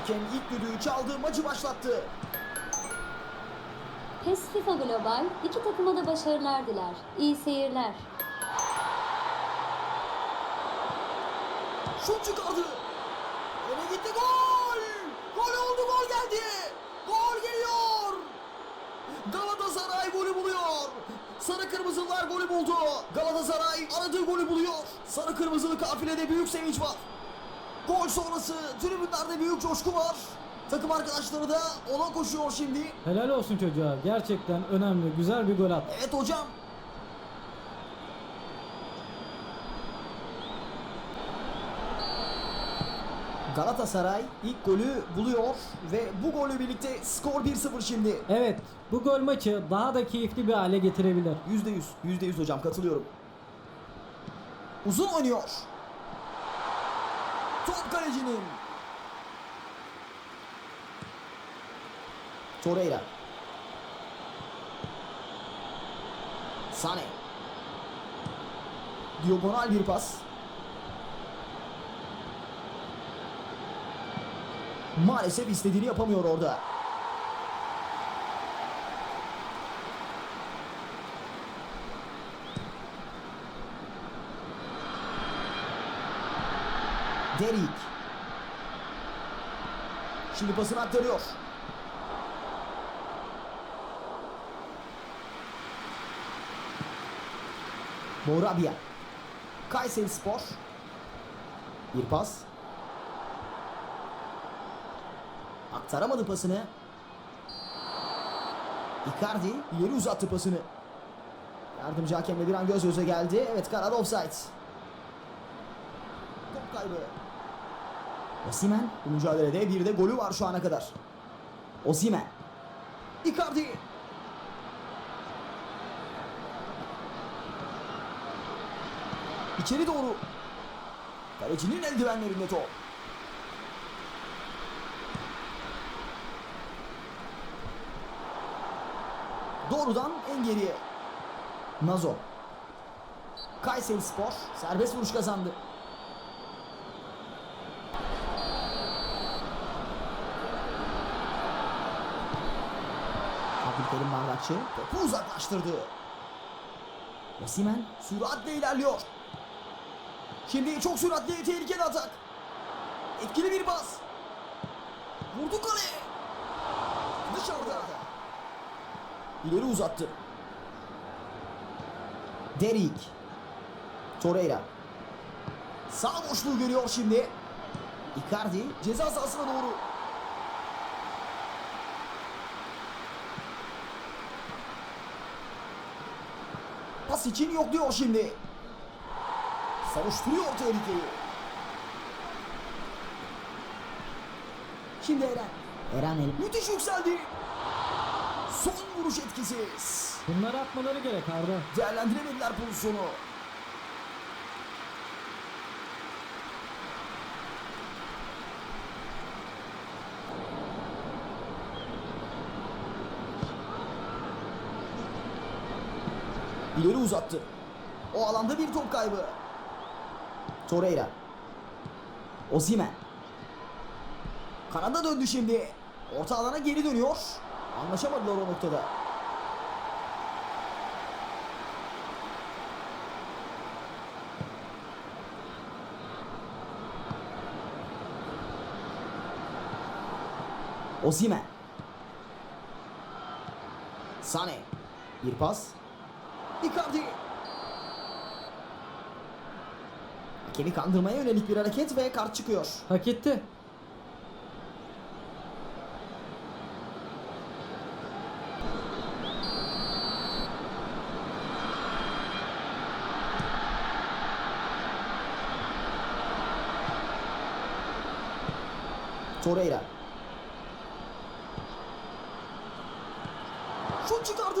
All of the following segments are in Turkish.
Hakem ilk düdüğü çaldı, maçı başlattı. PES FIFA Global iki takıma da başarılar diler. İyi seyirler. Şut çıkardı. Öne gitti gol. Gol oldu gol geldi. Gol geliyor. Galatasaray golü buluyor. Sarı kırmızılar golü buldu. Galatasaray aradığı golü buluyor. Sarı kırmızılı kafilede büyük sevinç var. Gol sonrası tribünlerde büyük coşku var. Takım arkadaşları da ona koşuyor şimdi. Helal olsun çocuğa. Gerçekten önemli, güzel bir gol attı. Evet hocam. Galatasaray ilk golü buluyor ve bu golü birlikte skor 1-0 şimdi. Evet, bu gol maçı daha da keyifli bir hale getirebilir. %100, %100 hocam katılıyorum. Uzun oynuyor. Top kalecinin. Torreira. Sane. Diagonal bir pas. Maalesef istediğini yapamıyor orada. Derik. Şimdi pasını aktarıyor. Morabia. Kayseri Spor. Bir pas. Aktaramadı pasını. Icardi ileri uzattı pasını. Yardımcı hakemle bir an göz göze geldi. Evet karar offside. Top kaybı. Osimhen bu mücadelede bir de golü var şu ana kadar. Osimhen. Icardi. İçeri doğru. Kalecinin eldivenlerinde top. Doğrudan en geriye. Nazo. Kayseri Spor serbest vuruş kazandı. Abdülkerim Bardakçı topu uzaklaştırdı. Osimhen süratle ilerliyor. Şimdi çok süratli tehlikeli atak. Etkili bir pas. Vurdu kaleye. Dışarıda. İleri uzattı. Derik. Torreira. Sağ boşluğu görüyor şimdi. Icardi ceza sahasına doğru. Pas için yok diyor şimdi. Savuşturuyor tehlikeyi. Şimdi Eren. Eren el. Müthiş yükseldi. Son vuruş etkisiz. Bunları atmaları gerek Arda. Değerlendiremediler pozisyonu. İleri uzattı. O alanda bir top kaybı. Torreira. Osimhen. Kanada döndü şimdi. Orta alana geri dönüyor. Anlaşamadılar o noktada. Osimhen. Sane. Bir pas. Icardi. Hakemi kandırmaya yönelik bir hareket ve kart çıkıyor. Hak etti. Torreira. Şut çıkardı.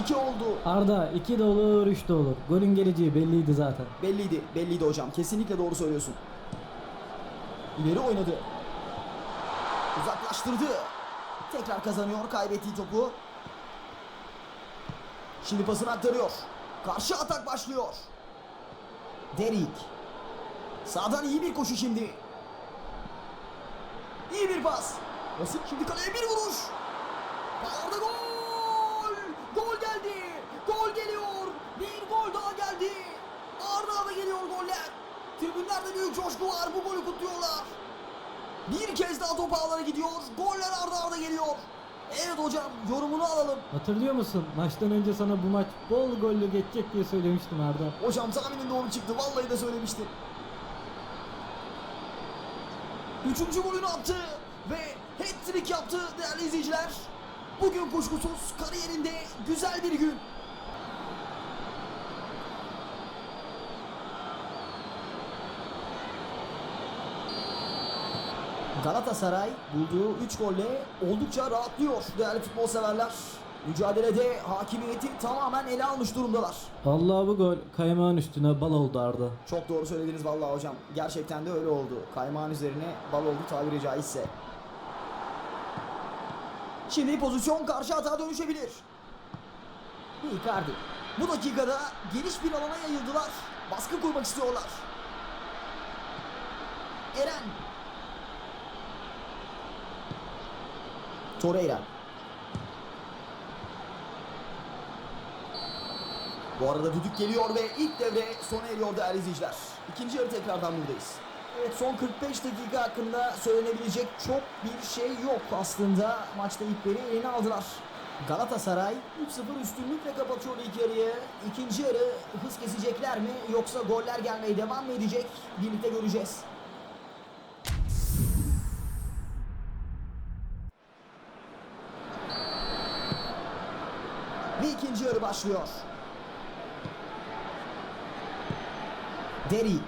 İki oldu. Arda 2 de olur 3 de olur. Golün geleceği belliydi zaten. Belliydi, belliydi hocam. Kesinlikle doğru söylüyorsun. İleri oynadı. Uzaklaştırdı. Tekrar kazanıyor kaybettiği topu. Şimdi pasını aktarıyor. Karşı atak başlıyor. Derik. Sağdan iyi bir koşu şimdi. İyi bir pas. Basit şimdi kaleye bir vuruş. Arda gol! Gol geldi. Gol geliyor. Bir gol daha geldi. Arda arda geliyor goller. Tribünlerde büyük coşku var. Bu golü kutluyorlar. Bir kez daha top ağlara gidiyor. Goller arda arda geliyor. Evet hocam yorumunu alalım. Hatırlıyor musun? Maçtan önce sana bu maç bol gollü geçecek diye söylemiştim Arda. Hocam tahminin doğru çıktı. Vallahi de söylemiştim. Üçüncü golünü attı ve hat-trick yaptı değerli izleyiciler. Bugün kuşkusuz kariyerinde güzel bir gün. Galatasaray bulduğu 3 golle oldukça rahatlıyor değerli futbol severler. Mücadelede hakimiyeti tamamen ele almış durumdalar. Allah bu gol kaymağın üstüne bal oldu Arda. Çok doğru söylediniz vallahi hocam. Gerçekten de öyle oldu. Kaymağın üzerine bal oldu tabiri caizse. Şimdi pozisyon karşı hata dönüşebilir. Icardi. Bu dakikada geniş bir alana yayıldılar. Baskı kurmak istiyorlar. Eren. Torreira. Bu arada düdük geliyor ve ilk devre sona eriyor değerli izleyiciler. İkinci yarı tekrardan buradayız. Evet son 45 dakika hakkında söylenebilecek çok bir şey yok aslında. Maçta ilkleri eline aldılar. Galatasaray 3-0 üstünlükle kapatıyor ilk yarıyı. İkinci yarı hız kesecekler mi yoksa goller gelmeye devam mı edecek? Birlikte göreceğiz. İkinci yarı başlıyor. Derik.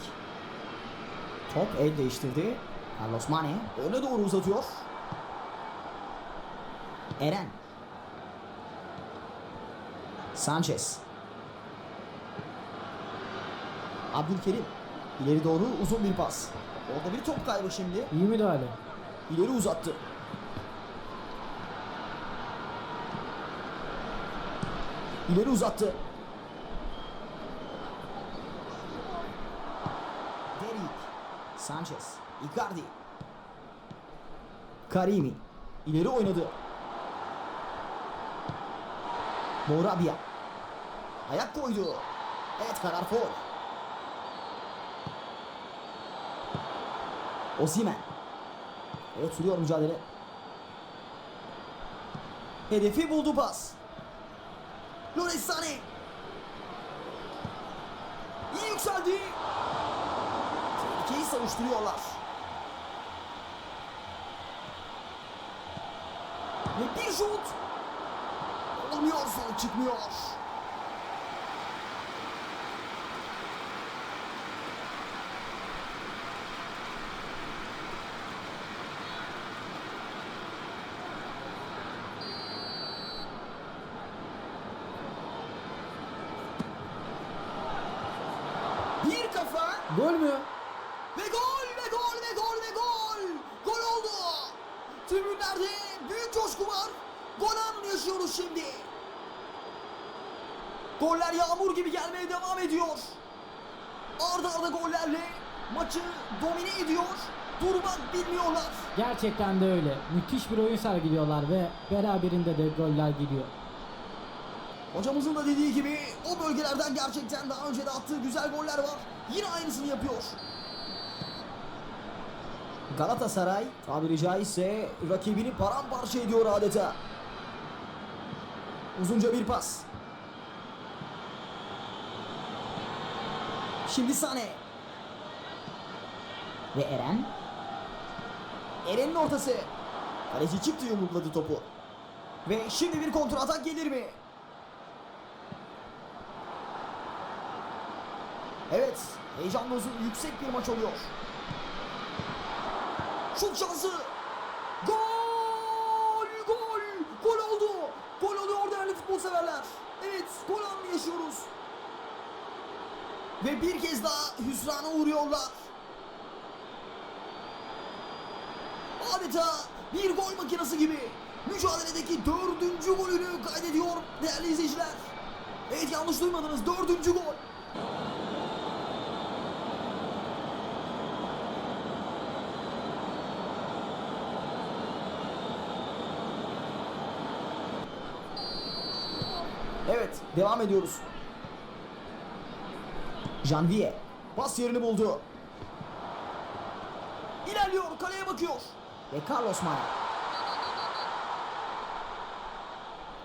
Top el değiştirdi. Carlos Mane öne doğru uzatıyor. Eren. Sanchez. Abdülkerim. İleri doğru uzun bir pas. Orada bir top kaybı şimdi. İyi müdahale. İleri uzattı. İleri uzattı. Derik. Sanchez. Icardi. Karimi. İleri oynadı. Morabia. Ayak koydu. Evet karar foul. Osimhen. Evet sürüyor mücadele. Hedefi buldu pas. Loris Sane. İyi yükseldi. Tehlikeyi savuşturuyorlar. Ve bir şut. Sonuç çıkmıyor. Bir kafa. Gol mü? Ve gol ve gol ve gol ve gol. Gol oldu. Tribünlerde büyük coşku var. Gol anını yaşıyoruz şimdi. Goller yağmur gibi gelmeye devam ediyor. Arda arda gollerle maçı domine ediyor. Durmak bilmiyorlar. Gerçekten de öyle. Müthiş bir oyun sergiliyorlar ve beraberinde de goller geliyor. Hocamızın da dediği gibi o bölgelerden gerçekten daha önce de attığı güzel goller var. Yine aynısını yapıyor. Galatasaray tabiri caizse rakibini paramparça ediyor adeta. Uzunca bir pas. Şimdi Sane. Ve Eren. Eren'in ortası. Kaleci çıktı yumrukladı topu. Ve şimdi bir kontra atak gelir mi? Evet, heyecan dozu yüksek bir maç oluyor. Şut şansı. Gol! Gol! Gol oldu. Gol oluyor değerli futbol severler. Evet, gol anını yaşıyoruz. Ve bir kez daha hüsrana uğruyorlar. Adeta bir gol makinesi gibi mücadeledeki dördüncü golünü kaydediyor değerli izleyiciler. Evet yanlış duymadınız dördüncü gol. Evet devam ediyoruz. Janvier pas yerini buldu. İlerliyor kaleye bakıyor. Ve Carlos Mara.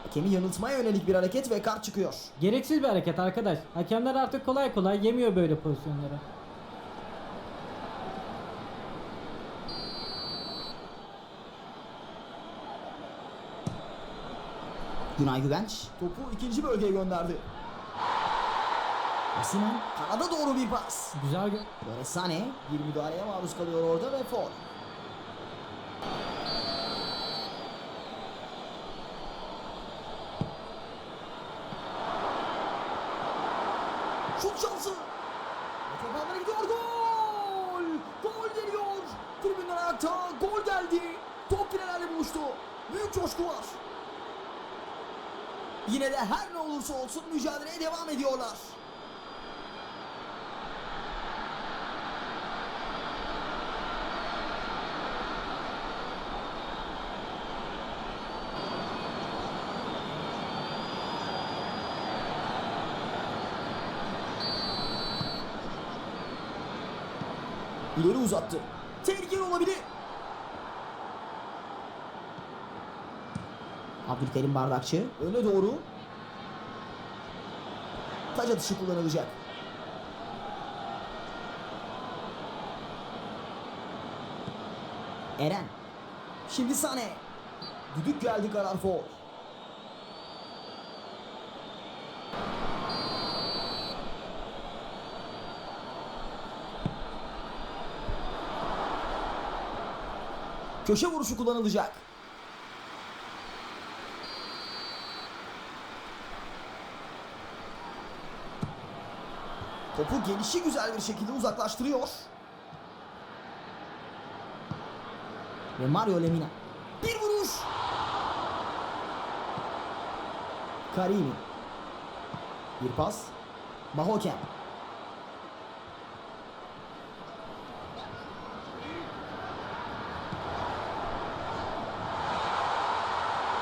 Hakemi yanıltmaya yönelik bir hareket ve kart çıkıyor. Gereksiz bir hareket arkadaş. Hakemler artık kolay kolay yemiyor böyle pozisyonları. Günay Güvenç topu ikinci bölgeye gönderdi. Sinan kanada doğru bir pas. Güzel gö- Yoresane bir müdahaleye maruz kalıyor orada ve foul. Şut şansı. Ağlara gidiyor gol. Gol geliyor. Tribünler ayakta gol geldi. Top filelerle buluştu. Büyük coşku var. Yine de her ne olursa olsun mücadeleye devam ediyorlar. İleri uzattı. Tehlikeli olabilir. Abdülkerim Bardakçı öne doğru. Taç atışı kullanılacak. Eren. Şimdi Sane. Düdük geldi karar foul. Köşe vuruşu kullanılacak. Topu gelişi güzel bir şekilde uzaklaştırıyor. Ve Mario Lemina. Bir vuruş. Karimi. Bir pas. Mahoken.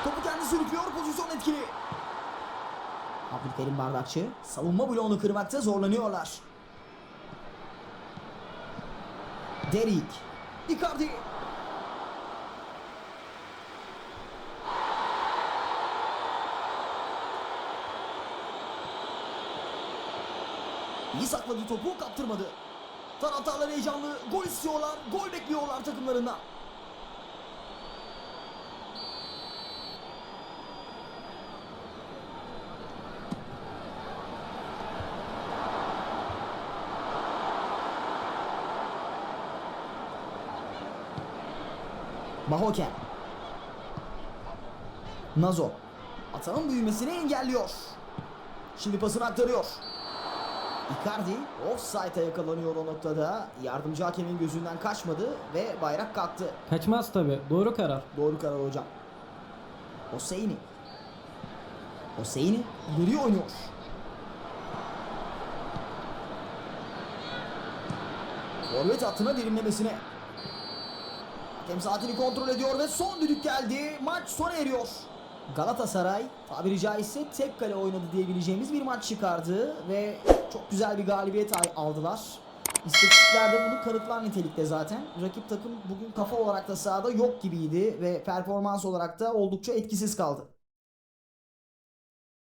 Topu kendi sürüklüyor pozisyon etkili. Abdülkerim Bardakçı savunma bloğunu kırmakta zorlanıyorlar. Derik. Icardi. İyi sakladı topu kaptırmadı. Taraftarlar heyecanlı. Gol istiyorlar. Gol bekliyorlar takımlarından. Mahoken. Nazo. Atanın büyümesini engelliyor. Şimdi pasını aktarıyor. Icardi offside'a yakalanıyor o noktada. Yardımcı hakemin gözünden kaçmadı ve bayrak kalktı. Kaçmaz tabi. Doğru karar. Doğru karar hocam. Hoseyni. Hoseyni ileri oynuyor. Forvet hattına derinlemesine. Hakem saatini kontrol ediyor ve son düdük geldi. Maç sona eriyor. Galatasaray tabiri caizse tek kale oynadı diyebileceğimiz bir maç çıkardı ve çok güzel bir galibiyet aldılar. İstatistiklerde bunu kanıtlar nitelikte zaten. Rakip takım bugün kafa olarak da sahada yok gibiydi ve performans olarak da oldukça etkisiz kaldı.